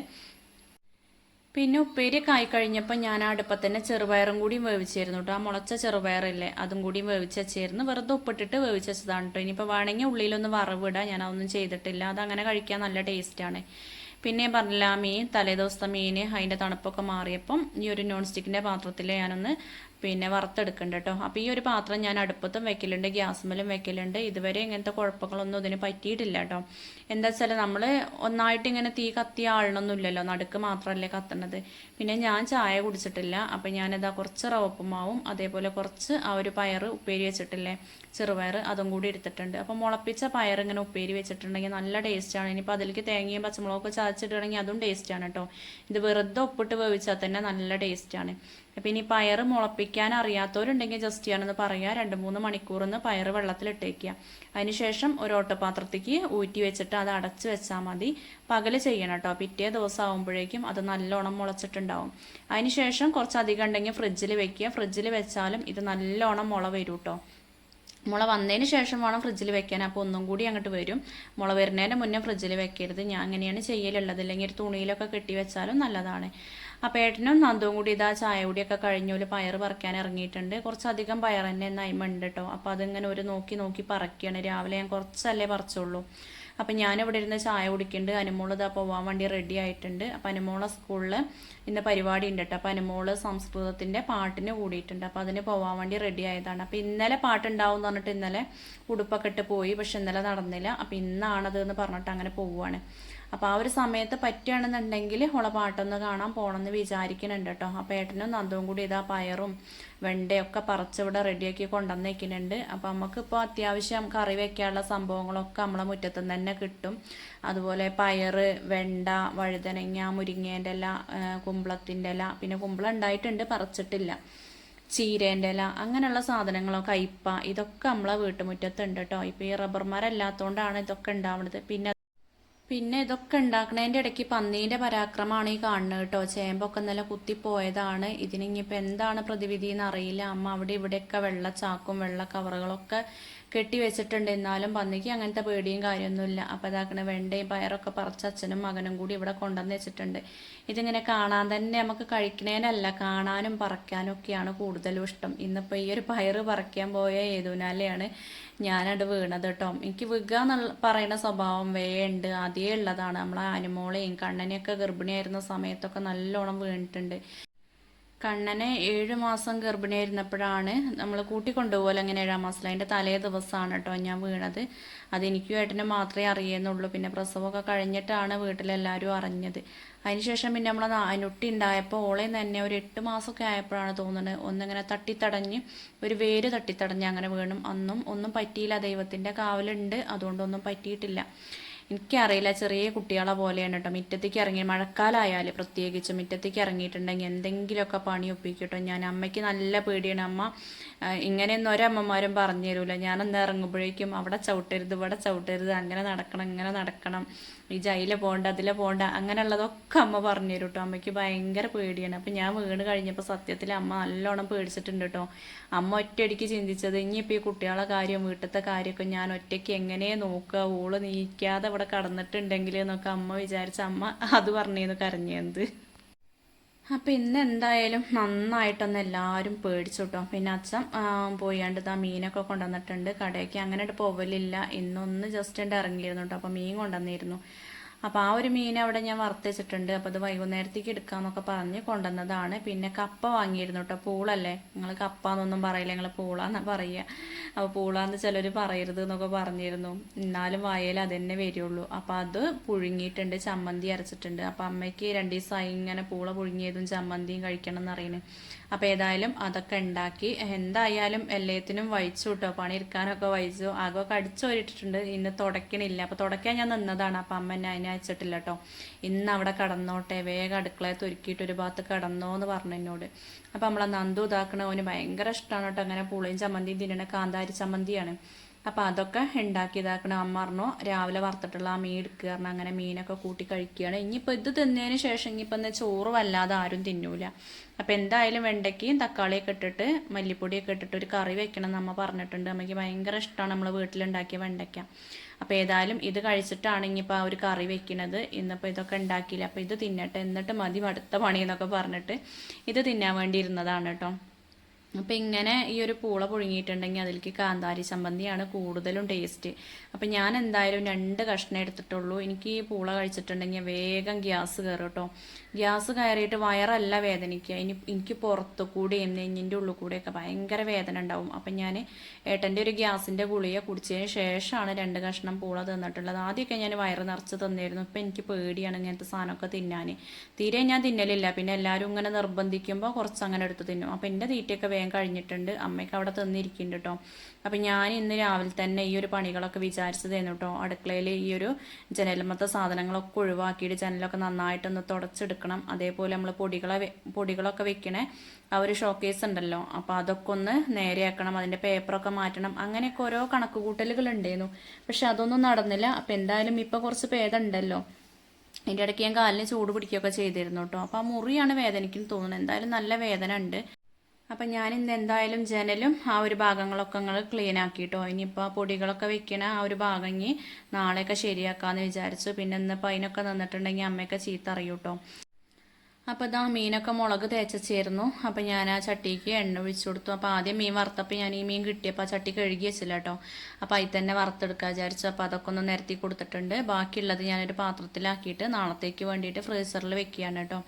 പിന്നെ ഉപ്പേരിയൊക്കെ ആയി കഴിഞ്ഞപ്പോൾ ഞാൻ അടുപ്പത്തന്നെ ചെറുപയറും കൂടി വേവിച്ചായിരുന്നു കേട്ടോ ആ മുളച്ച ചെറുപയറില്ലേ അതും കൂടി വേവിച്ച് വെച്ചായിരുന്നു വെറുതെ ഉപ്പിട്ടിട്ട് വേവിച്ച് വെച്ചതാണ് കേട്ടോ ഇനിയിപ്പോൾ വേണമെങ്കിൽ ഉള്ളിയിലൊന്ന് വറവിടാം. ഞാൻ അതൊന്നും ചെയ്തിട്ടില്ല. അതങ്ങനെ കഴിക്കാൻ നല്ല ടേസ്റ്റാണ് പിന്നെ പറഞ്ഞില്ല മീൻ തലേദിവസത്തെ മീൻ അതിന്റെ തണുപ്പൊക്കെ മാറിയപ്പം ഈ ഒരു നോൺ സ്റ്റിക്കിന്റെ പാത്രത്തിൽ ഞാനൊന്ന് പിന്നെ വറുത്തെടുക്കുന്നുണ്ട് കേട്ടോ അപ്പോൾ ഈ ഒരു പാത്രം ഞാൻ അടുപ്പത്തും വെക്കലുണ്ട് ഗ്യാസ്മലും വെക്കലുണ്ട്. ഇതുവരെ ഇങ്ങനത്തെ കുഴപ്പങ്ങളൊന്നും ഇതിന് പറ്റിയിട്ടില്ല കേട്ടോ എന്താ വെച്ചാൽ നമ്മൾ ഒന്നായിട്ട് ഇങ്ങനെ തീ കത്തി ആളണമൊന്നുമില്ലല്ലോ നടുക്ക് മാത്രമല്ലേ കത്തണത്. പിന്നെ ഞാൻ ചായ കുടിച്ചിട്ടില്ല അപ്പം ഞാനിതാ കുറച്ച് റവപ്പുമാവും അതേപോലെ കുറച്ച് ആ ഒരു പയർ ഉപ്പേരി വെച്ചിട്ടില്ലേ ചെറുപയർ അതും കൂടി എടുത്തിട്ടുണ്ട്. അപ്പം മുളപ്പിച്ച പയർ ഇങ്ങനെ ഉപ്പേരി വെച്ചിട്ടുണ്ടെങ്കിൽ നല്ല ടേസ്റ്റാണ് ഇനിയിപ്പോൾ അതിലേക്ക് തേങ്ങയും പച്ചമുളകൊക്കെ ചതച്ചിട്ടുണ്ടെങ്കിൽ അതും ടേസ്റ്റാണ് കേട്ടോ ഇത് വെറുതെ ഉപ്പിട്ട് വേവിച്ചാൽ തന്നെ നല്ല ടേസ്റ്റാണ് അപ്പം ഇനി പയർ മുളപ്പിക്കാൻ അറിയാത്തവരുണ്ടെങ്കിൽ ജസ്റ്റ് ചെയ്യാനെന്ന് പറയുക രണ്ട് മൂന്ന് മണിക്കൂർ മണിക്കൂറിന്ന് പയർ വെള്ളത്തിലിട്ടേക്കുക. അതിനുശേഷം ഒരു ഓട്ടപാത്രത്തേക്ക് ഊറ്റി വെച്ചിട്ട് അത് അടച്ച് വെച്ചാൽ മതി. പകൽ ചെയ്യണം കേട്ടോ പിറ്റേ ദിവസം ആകുമ്പോഴേക്കും അത് നല്ലോണം മുളച്ചിട്ടുണ്ടാവും. അതിനുശേഷം കുറച്ചധികം ഉണ്ടെങ്കിൽ ഫ്രിഡ്ജിൽ വെക്കുക. ഫ്രിഡ്ജിൽ വെച്ചാലും ഇത് നല്ലോണം മുള വരും കേട്ടോ മുള വന്നതിന് ശേഷം വേണം ഫ്രിഡ്ജിൽ വെക്കാൻ. അപ്പോൾ ഒന്നും കൂടി അങ്ങോട്ട് വരും. മുള വരുന്നതിന്റെ മുന്നേ ഫ്രിഡ്ജിൽ വെക്കരുത്. ഞാൻ അങ്ങനെയാണ് ചെയ്യലുള്ളത്. അല്ലെങ്കിൽ ഒരു തുണിയിലൊക്കെ കെട്ടി വെച്ചാലും നല്ലതാണ്. അപ്പോൾ ഏട്ടനും നന്ദവും കൂടി ഇതാ ചായ കൂടിയൊക്കെ കഴിഞ്ഞോൽ പയർ പറിക്കാൻ ഇറങ്ങിയിട്ടുണ്ട്. കുറച്ചധികം പയർ തന്നെ നയിമുണ്ട് കേട്ടോ അപ്പോൾ അതിങ്ങനെ ഒരു നോക്കി നോക്കി പറക്കുകയാണ് രാവിലെ ഞാൻ കുറച്ചല്ലേ പറിച്ചുള്ളൂ. അപ്പം ഞാനിവിടെ ഇരുന്ന് ചായ കുടിക്കുന്നുണ്ട് അനുമോൾ ഇതാ പോവാൻ വേണ്ടി റെഡി ആയിട്ടുണ്ട്. അപ്പം അനുമോളെ സ്കൂളിൽ ഇന്ന് പരിപാടി ഉണ്ട് കേട്ടോ അപ്പം അനുമോൾ സംസ്കൃതത്തിന്റെ പാട്ടിന് കൂടിയിട്ടുണ്ട്. അപ്പം അതിന് പോവാൻ വേണ്ടി റെഡി ആയതാണ്. അപ്പം ഇന്നലെ പാട്ടുണ്ടാവും എന്ന് പറഞ്ഞിട്ട് ഇന്നലെ ഉടുപ്പൊക്കെ ഇട്ട് പോയി. പക്ഷെ ഇന്നലെ നടന്നില്ല. അപ്പം ഇന്നാണത് എന്ന് പറഞ്ഞിട്ട് അങ്ങനെ പോവുകയാണ് അപ്പോൾ ആ ഒരു സമയത്ത് പറ്റുകയാണെന്നുണ്ടെങ്കിൽ ഉള്ള പാട്ടൊന്ന് കാണാൻ പോകണമെന്ന് വിചാരിക്കുന്നുണ്ട് കേട്ടോ. അപ്പോൾ ഏട്ടനും നന്ദവും കൂടി ഇതാ പയറും വെണ്ടയൊക്കെ പറിച്ചിവിടെ റെഡിയാക്കി കൊണ്ടുവന്നേക്കുന്നുണ്ട്. അപ്പോൾ നമുക്കിപ്പോൾ അത്യാവശ്യം കറി വെക്കാനുള്ള സംഭവങ്ങളൊക്കെ നമ്മളെ മുറ്റത്തു നിന്ന് തന്നെ കിട്ടും. അതുപോലെ പയർ വെണ്ട വഴുതനങ്ങ മുരിങ്ങേന്റെ ഇല കുമ്പളത്തിന്റെ ഇല പിന്നെ കുമ്പളം ഉണ്ടായിട്ടുണ്ട് പറിച്ചിട്ടില്ല. ചീരേന്റെ ഇല അങ്ങനെയുള്ള സാധനങ്ങളോ കയ്പ ഇതൊക്കെ നമ്മളെ വീട്ടുമുറ്റത്തുണ്ട് കേട്ടോ. ഇപ്പോൾ ഈ റബ്ബർ ഇതൊക്കെ ഉണ്ടാവുന്നത് പിന്നെ പിന്നെ ഇതൊക്കെ ഉണ്ടാക്കണതിന്റെ ഇടയ്ക്ക് പന്നീന്റെ പരാക്രമമാണ് ഈ കാണുന്നത് കേട്ടോ. ചേമ്പൊക്കെ ഇന്നലെ കുത്തിപ്പോയതാണ്. ഇതിനിപ്പോൾ എന്താണ് പ്രതിവിധി എന്നറിയില്ല. അമ്മ അവിടെ ഇവിടെയൊക്കെ വെള്ള ചാക്കും വെള്ള കവറുകളൊക്കെ കെട്ടി വെച്ചിട്ടുണ്ട് എന്നാലും പന്നിക്ക് അങ്ങനത്തെ പേടിയും കാര്യമൊന്നുമില്ല. അപ്പോൾ ഇതാക്കണ വെണ്ടയും പയറൊക്കെ പറിച്ച് അച്ഛനും മകനും കൂടി ഇവിടെ കൊണ്ടുവന്ന് വെച്ചിട്ടുണ്ട്. ഇതിങ്ങനെ കാണാൻ തന്നെ നമുക്ക് കഴിക്കണേനല്ല കാണാനും പറക്കാനും ഒക്കെയാണ് കൂടുതലും ഇഷ്ടം. ഇന്നിപ്പോൾ ഈ ഒരു പയറ് പറിക്കാൻ പോയ ഏതുനാലെയാണ് ഞാനത് വീണത് കേട്ടോ. എനിക്ക് എന്നുള്ള പറയുന്ന സ്വഭാവം വേണ്ട് അതേ ഉള്ളതാണ്. നമ്മളെ അനുമോളെയും കണ്ണനെയൊക്കെ ഗർഭിണിയായിരുന്ന സമയത്തൊക്കെ നല്ലോണം വീണിട്ടുണ്ട്. കണ്ണനെ ഏഴ് മാസം ഗർഭിണിയായിരുന്നപ്പോഴാണ് നമ്മൾ കൂട്ടിക്കൊണ്ടുപോകല്ലോ അങ്ങനെ ഏഴാം മാസത്തിൽ അതിന്റെ തലേ ദിവസമാണ് കേട്ടോ ഞാൻ വീണത്. അതെനിക്കും ഏട്ടനും മാത്രമേ അറിയുന്നുള്ളൂ. പിന്നെ പ്രസവമൊക്കെ കഴിഞ്ഞിട്ടാണ് വീട്ടിലെല്ലാവരും അറിഞ്ഞത്. അതിനുശേഷം പിന്നെ നമ്മൾ നാനുട്ടി ഉണ്ടായപ്പോൾ ഓളെ തന്നെ ഒരു എട്ട് മാസമൊക്കെ ആയപ്പോഴാണ് തോന്നുന്നത് ഒന്നിങ്ങനെ തട്ടിത്തടഞ്ഞ് ഒരു വേര് തട്ടിത്തടഞ്ഞ് അങ്ങനെ വീണും. അന്നും ഒന്നും പറ്റിയില്ല. ദൈവത്തിന്റെ കാവലുണ്ട്. അതുകൊണ്ടൊന്നും പറ്റിയിട്ടില്ല. എനിക്കറിയില്ല ചെറിയ കുട്ടികളെ പോലെയാണ് കേട്ടോ മുറ്റത്തേക്ക് ഇറങ്ങി മഴക്കാലമായാൽ പ്രത്യേകിച്ച് മുറ്റത്തേക്ക് ഇറങ്ങിയിട്ടുണ്ടെങ്കിൽ എന്തെങ്കിലുമൊക്കെ പണി ഒപ്പിക്കട്ടോ ഞാൻ അമ്മയ്ക്ക് നല്ല പേടിയാണ്. അമ്മ ഇങ്ങനെയൊന്നും ഒരമ്മമാരും പറഞ്ഞു തരൂല ഞാനൊന്ന് ഇറങ്ങുമ്പോഴേക്കും അവിടെ ചവിട്ടരുത് ഇവിടെ ചവിട്ടരുത് അങ്ങനെ നടക്കണം ഇങ്ങനെ നടക്കണം. ഈ ജയിലെ പോകണ്ട അതിലെ പോകണ്ട അങ്ങനെയുള്ളതൊക്കെ അമ്മ പറഞ്ഞു തരും കേട്ടോ അമ്മയ്ക്ക് ഭയങ്കര പേടിയാണ്. അപ്പം ഞാൻ വീണ് കഴിഞ്ഞപ്പോൾ സത്യത്തിൽ അമ്മ നല്ലോണം പേടിച്ചിട്ടുണ്ട് കേട്ടോ അമ്മ ഒറ്റയടിക്ക് ചിന്തിച്ചത് ഇനിയിപ്പോൾ ഈ കുട്ടികളെ കാര്യം വീട്ടിലത്തെ കാര്യമൊക്കെ ഞാൻ ഒറ്റയ്ക്ക് എങ്ങനെ നോക്കുക? ഊൾ നീക്കാതെ ഇവിടെ കടന്നിട്ടുണ്ടെങ്കിൽ എന്നൊക്കെ അമ്മ വിചാരിച്ച അമ്മ അത് പറഞ്ഞേന്ന് കരഞ്ഞത് അപ്പം ഇന്ന് എന്തായാലും നന്നായിട്ടൊന്ന് എല്ലാവരും പേടിച്ചു പിന്നെ അച്ഛൻ പോയാണ്ട് ഇതാ മീനൊക്കെ കൊണ്ടുവന്നിട്ടുണ്ട്. കടയ്ക്ക് അങ്ങനെ പോവലില്ല. ഇന്നൊന്ന് ജസ്റ്റ് ഉണ്ട് ഇറങ്ങിയിരുന്നു കേട്ടോ അപ്പം മീൻ കൊണ്ടുവന്നിരുന്നു. അപ്പോൾ ആ ഒരു മീൻ അവിടെ ഞാൻ വറുത്തിച്ചിട്ടുണ്ട് അപ്പോൾ അത് വൈകുന്നേരത്തേക്ക് എടുക്കാമെന്നൊക്കെ പറഞ്ഞ് കൊണ്ടുവന്നതാണ്. പിന്നെ കപ്പ വാങ്ങിയിരുന്നു കേട്ടോ പൂളല്ലേ? നിങ്ങൾ കപ്പ എന്നൊന്നും പറയില്ല. നിങ്ങൾ പൂളാന്നാണ് പറയുക. അപ്പോൾ പൂളാന്ന് ചിലർ പറയരുത് എന്നൊക്കെ പറഞ്ഞിരുന്നു. എന്നാലും വായയിൽ അത് തന്നെ വരുള്ളൂ. അപ്പോൾ അത് പുഴുങ്ങിയിട്ടുണ്ട്. ചമ്മന്തി അരച്ചിട്ടുണ്ട്. അപ്പോൾ അമ്മയ്ക്ക് രണ്ട് ദിവസമായി ഇങ്ങനെ പൂള പുഴുങ്ങിയതും ചമ്മന്തിയും കഴിക്കണം എന്ന് അറിയുന്നത് അപ്പോൾ ഏതായാലും അതൊക്കെ ഉണ്ടാക്കി. എന്തായാലും എല്ലാത്തിനും വഹിച്ചു കേട്ടോ പണിയെടുക്കാനൊക്കെ വഹിച്ചു ആകമൊക്കെ അടിച്ചോരിട്ടിട്ടുണ്ട് ഇന്ന് തുടയ്ക്കണില്ല അപ്പോൾ തുടയ്ക്കാൻ ഞാൻ നിന്നതാണ്. അപ്പം അമ്മ എന്നെ അതിനെ അയച്ചിട്ടില്ല കേട്ടോ ഇന്ന് അവിടെ കടന്നോട്ടെ. വേഗം അടുക്കളയെ തുരുക്കിയിട്ട് ഒരു ഭാഗത്ത് കടന്നോ എന്ന് പറഞ്ഞു എന്നോട്. അപ്പോൾ നമ്മളെ നന്ദു ഇതാക്കണ ഓന് ഭയങ്കര ഇഷ്ടമാണ് കേട്ടോ അങ്ങനെ പുളിയും ചമ്മന്തിയും തിന്നണ കാന്താരി ചമ്മന്തിയാണ്. അപ്പം അതൊക്കെ ഉണ്ടാക്കി ഇതാക്കണം അമ്മ പറഞ്ഞു രാവിലെ വറുത്തിട്ടുള്ള ആ മീൻ എടുക്കുക പറഞ്ഞാൽ അങ്ങനെ മീനൊക്കെ കൂട്ടി കഴിക്കുകയാണ് ഇനിയിപ്പോൾ ഇത് തിന്നതിന് ശേഷം ഇനിയിപ്പോൾ എന്താ ചോറ് വല്ലാതെ ആരും തിന്നൂല. അപ്പം എന്തായാലും വെണ്ടയ്ക്കയും തക്കാളിയൊക്കെ ഇട്ടിട്ട് മല്ലിപ്പൊടിയൊക്കെ ഇട്ടിട്ട് ഒരു കറി വെക്കണം എന്ന് അമ്മ പറഞ്ഞിട്ടുണ്ട്. അമ്മയ്ക്ക് ഭയങ്കര ഇഷ്ടമാണ് നമ്മൾ വീട്ടിലുണ്ടാക്കിയ വെണ്ടയ്ക്ക. അപ്പോൾ ഏതായാലും ഇത് കഴിച്ചിട്ടാണ് ഇനിയിപ്പോൾ ആ ഒരു കറി വെക്കണത്. ഇന്നിപ്പോൾ ഇതൊക്കെ ഉണ്ടാക്കിയില്ല അപ്പോൾ ഇത് തിന്നട്ടെ. എന്നിട്ട് മതി അടുത്ത പണി എന്നൊക്കെ പറഞ്ഞിട്ട് ഇത് തിന്നാൻ വേണ്ടി ഇരുന്നതാണ് കേട്ടോ. അപ്പം ഇങ്ങനെ ഈ ഒരു പൂള പുഴുങ്ങിയിട്ടുണ്ടെങ്കിൽ അതിലേക്ക് കാന്താരി ചമ്മന്തിയാണ് കൂടുതലും ടേസ്റ്റ് അപ്പം ഞാൻ എന്തായാലും രണ്ട് കഷ്ണം എടുത്തിട്ടുള്ളൂ. എനിക്ക് ഈ പൂള കഴിച്ചിട്ടുണ്ടെങ്കിൽ വേഗം ഗ്യാസ് കയറും കേട്ടോ. ഗ്യാസ് കയറിയിട്ട് വയറല്ല വേദനിക്കുക. ഇനി എനിക്ക് പുറത്ത് കൂടെയും നെഞ്ഞിന്റെ ഉള്ളിൽ കൂടെയൊക്കെ ഭയങ്കര വേദന ഉണ്ടാവും. അപ്പം ഞാൻ ഏട്ടന്റെ ഒരു ഗ്യാസിന്റെ ഗുളിക കുടിച്ചതിന് ശേഷമാണ് രണ്ട് കഷ്ണം പൂള തന്നിട്ടുള്ളത്. ആദ്യമൊക്കെ ഞാൻ വയറ് നിറച്ച് തന്നിരുന്നു. ഇപ്പം എനിക്ക് പേടിയാണ് ഇങ്ങനത്തെ സാധനമൊക്കെ തിന്നാൻ. തീരെ ഞാൻ തിന്നലില്ല. പിന്നെ എല്ലാവരും ഇങ്ങനെ നിർബന്ധിക്കുമ്പോൾ കുറച്ച് അങ്ങനെ എടുത്ത് തിന്നും. അപ്പം എന്റെ തീറ്റയൊക്കെ വേഗം കഴിഞ്ഞിട്ടുണ്ട്. അമ്മയ്ക്ക് അവിടെ തന്നിരിക്കുന്നുണ്ട് കേട്ടോ. അപ്പം ഞാൻ ഇന്ന് രാവിലെ തന്നെ ഈ ഒരു പണികളൊക്കെ വിചാരിച്ചത് കേട്ടോ. അടുക്കളയിൽ ഈ ഒരു ജനലമത്തെ സാധനങ്ങളൊക്കെ ഒഴിവാക്കിയിട്ട് ജനലൊക്കെ നന്നായിട്ടൊന്ന് തുടച്ചെടുക്കണം. അതേപോലെ നമ്മൾ പൊടികളെ പൊടികളൊക്കെ വെക്കണേ ആ ഒരു ഷോക്കേസ് ഉണ്ടല്ലോ. അപ്പോൾ അതൊക്കെ ഒന്ന് നേരെയാക്കണം അതിന്റെ പേപ്പറൊക്കെ മാറ്റണം. അങ്ങനെയൊക്കെ ഓരോ കണക്ക് കൂട്ടലുകൾ ഉണ്ടായിരുന്നു. പക്ഷെ അതൊന്നും നടന്നില്ല. അപ്പം എന്തായാലും ഇപ്പോൾ കുറച്ച് ഭേദമുണ്ടല്ലോ അതിന്റെ ഇടയ്ക്ക് ഞാൻ കാലിന് ചൂട് പിടിക്കുകയൊക്കെ ചെയ്തിരുന്നു കേട്ടോ. അപ്പോൾ ആ മുറിയാണ് വേദനയ്ക്കും തോന്നുന്നത് എന്തായാലും നല്ല വേദന ഉണ്ട്. അപ്പം ഞാൻ ഇന്ന് എന്തായാലും ജനലും ആ ഒരു ഭാഗങ്ങളൊക്കെ നിങ്ങൾ ക്ലീൻ ആക്കിയിട്ടോ ഇനിയിപ്പോൾ പൊടികളൊക്കെ വെക്കണ ആ ഒരു ഭാഗം ഇനി നാളെയൊക്കെ ശരിയാക്കാമെന്ന് വിചാരിച്ചു. പിന്നെ ഇന്നിപ്പോൾ അതിനൊക്കെ നിന്നിട്ടുണ്ടെങ്കിൽ അമ്മയൊക്കെ ചീത്ത അറിയൂട്ടോ. അപ്പോൾ ഇതാ മീനൊക്കെ മുളക് തേച്ചേരുന്നു അപ്പോൾ ഞാൻ ആ ചട്ടിക്ക് എണ്ണ ഒഴിച്ചു കൊടുത്തു. അപ്പോൾ ആദ്യം മീൻ വറുത്തപ്പോൾ ഞാൻ ഈ മീൻ കിട്ടിയപ്പോൾ ആ ചട്ടി കഴുകി വെച്ചില്ല കേട്ടോ അപ്പോൾ അതിൽ തന്നെ വറുത്തെടുക്കാൻ വിചാരിച്ചു. അപ്പോൾ അതൊക്കെ ഒന്ന് നിരത്തി കൊടുത്തിട്ടുണ്ട്. ബാക്കിയുള്ളത് ഞാനൊരു പാത്രത്തിലാക്കിയിട്ട് നാളത്തേക്ക് വേണ്ടിയിട്ട് ഫ്രീസറിൽ വെക്കുകയാണ് കേട്ടോ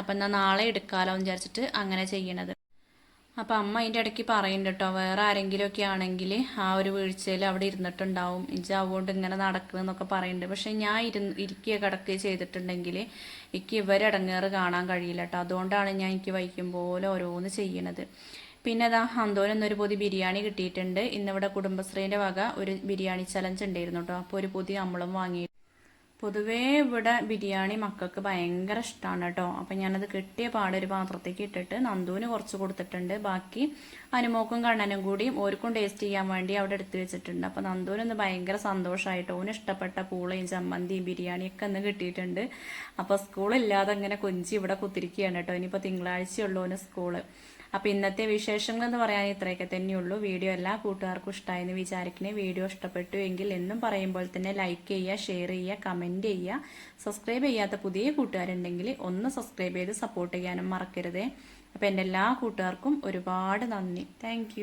അപ്പോൾ എന്നാൽ നാളെ എടുക്കാമല്ലോ വിചാരിച്ചിട്ട് അങ്ങനെ ചെയ്യണത്. അപ്പം അമ്മ അതിന്റെ ഇടയ്ക്ക് പറയുന്നുണ്ട് കേട്ടോ വേറെ ആരെങ്കിലുമൊക്കെ ആണെങ്കിൽ ആ ഒരു വീഴ്ചയിൽ അവിടെ ഇരുന്നിട്ടുണ്ടാവും. ഇജ്ജ് അതുകൊണ്ട് ഇങ്ങനെ നടക്കുന്നൊക്കെ പറയുന്നുണ്ട്. പക്ഷെ ഞാൻ ഇരുന്ന് ഇരിക്കുക കിടക്കുക ചെയ്തിട്ടുണ്ടെങ്കിൽ എനിക്ക് ഇവരടങ്ങേറ് കാണാൻ കഴിയില്ല കേട്ടോ. അതുകൊണ്ടാണ് ഞാൻ എനിക്ക് വൈക്കും പോലെ ഓരോന്ന് ചെയ്യണത്. പിന്നെ അതാ അന്തോനൊന്നൊരു പൊതി ബിരിയാണി കിട്ടിയിട്ടുണ്ട്. ഇന്നിവിടെ കുടുംബശ്രീന്റെ വക ഒരു ബിരിയാണി ചലഞ്ച് ഉണ്ടായിരുന്നു കേട്ടോ. അപ്പോൾ ഒരു പൊതി നമ്മളും വാങ്ങി പൊതുവേ ഇവിടെ ബിരിയാണി മക്കൾക്ക് ഭയങ്കര ഇഷ്ടമാണ് കേട്ടോ. അപ്പം ഞാനത് കിട്ടിയ പാടെ ഒരു പാത്രത്തേക്ക് ഇട്ടിട്ട് നന്ദുവിന് കുറച്ച് കൊടുത്തിട്ടുണ്ട്. ബാക്കി അനുമോക്കും കണ്ണനും കൂടി ഓർക്കും ടേസ്റ്റ് ചെയ്യാൻ വേണ്ടി അവിടെ എടുത്തു വെച്ചിട്ടുണ്ട്. അപ്പം നന്ദുവിനൊന്ന് ഭയങ്കര സന്തോഷമായിട്ട് ഓന് ഇഷ്ടപ്പെട്ട പൂളയും ചമ്മന്തിയും ബിരിയാണിയൊക്കെ ഒന്ന് കിട്ടിയിട്ടുണ്ട്. അപ്പോൾ സ്കൂളില്ലാതെ അങ്ങനെ കൊഞ്ചി ഇവിടെ കുത്തിരിക്കുകയാണ് കേട്ടോ. ഇനിയിപ്പോൾ തിങ്കളാഴ്ചയുള്ളൂ ഓന് സ്കൂൾ അപ്പോൾ ഇന്നത്തെ വിശേഷങ്ങൾ എന്ന് പറയാൻ ഇത്രയൊക്കെ തന്നെയുള്ളൂ. വീഡിയോ എല്ലാ കൂട്ടുകാർക്കും ഇഷ്ടമായെന്ന് വിചാരിക്കണേ. വീഡിയോ ഇഷ്ടപ്പെട്ടു എങ്കിൽ എന്നും പറയുമ്പോൾ തന്നെ ലൈക്ക് ചെയ്യുക ഷെയർ ചെയ്യുക കമന്റ് ചെയ്യുക. സബ്സ്ക്രൈബ് ചെയ്യാത്ത പുതിയ കൂട്ടുകാരുണ്ടെങ്കിൽ ഒന്ന് സബ്സ്ക്രൈബ് ചെയ്ത് സപ്പോർട്ട് ചെയ്യാനും മറക്കരുതേ. അപ്പോൾ എന്റെ എല്ലാ കൂട്ടുകാർക്കും ഒരുപാട് നന്ദി. താങ്ക്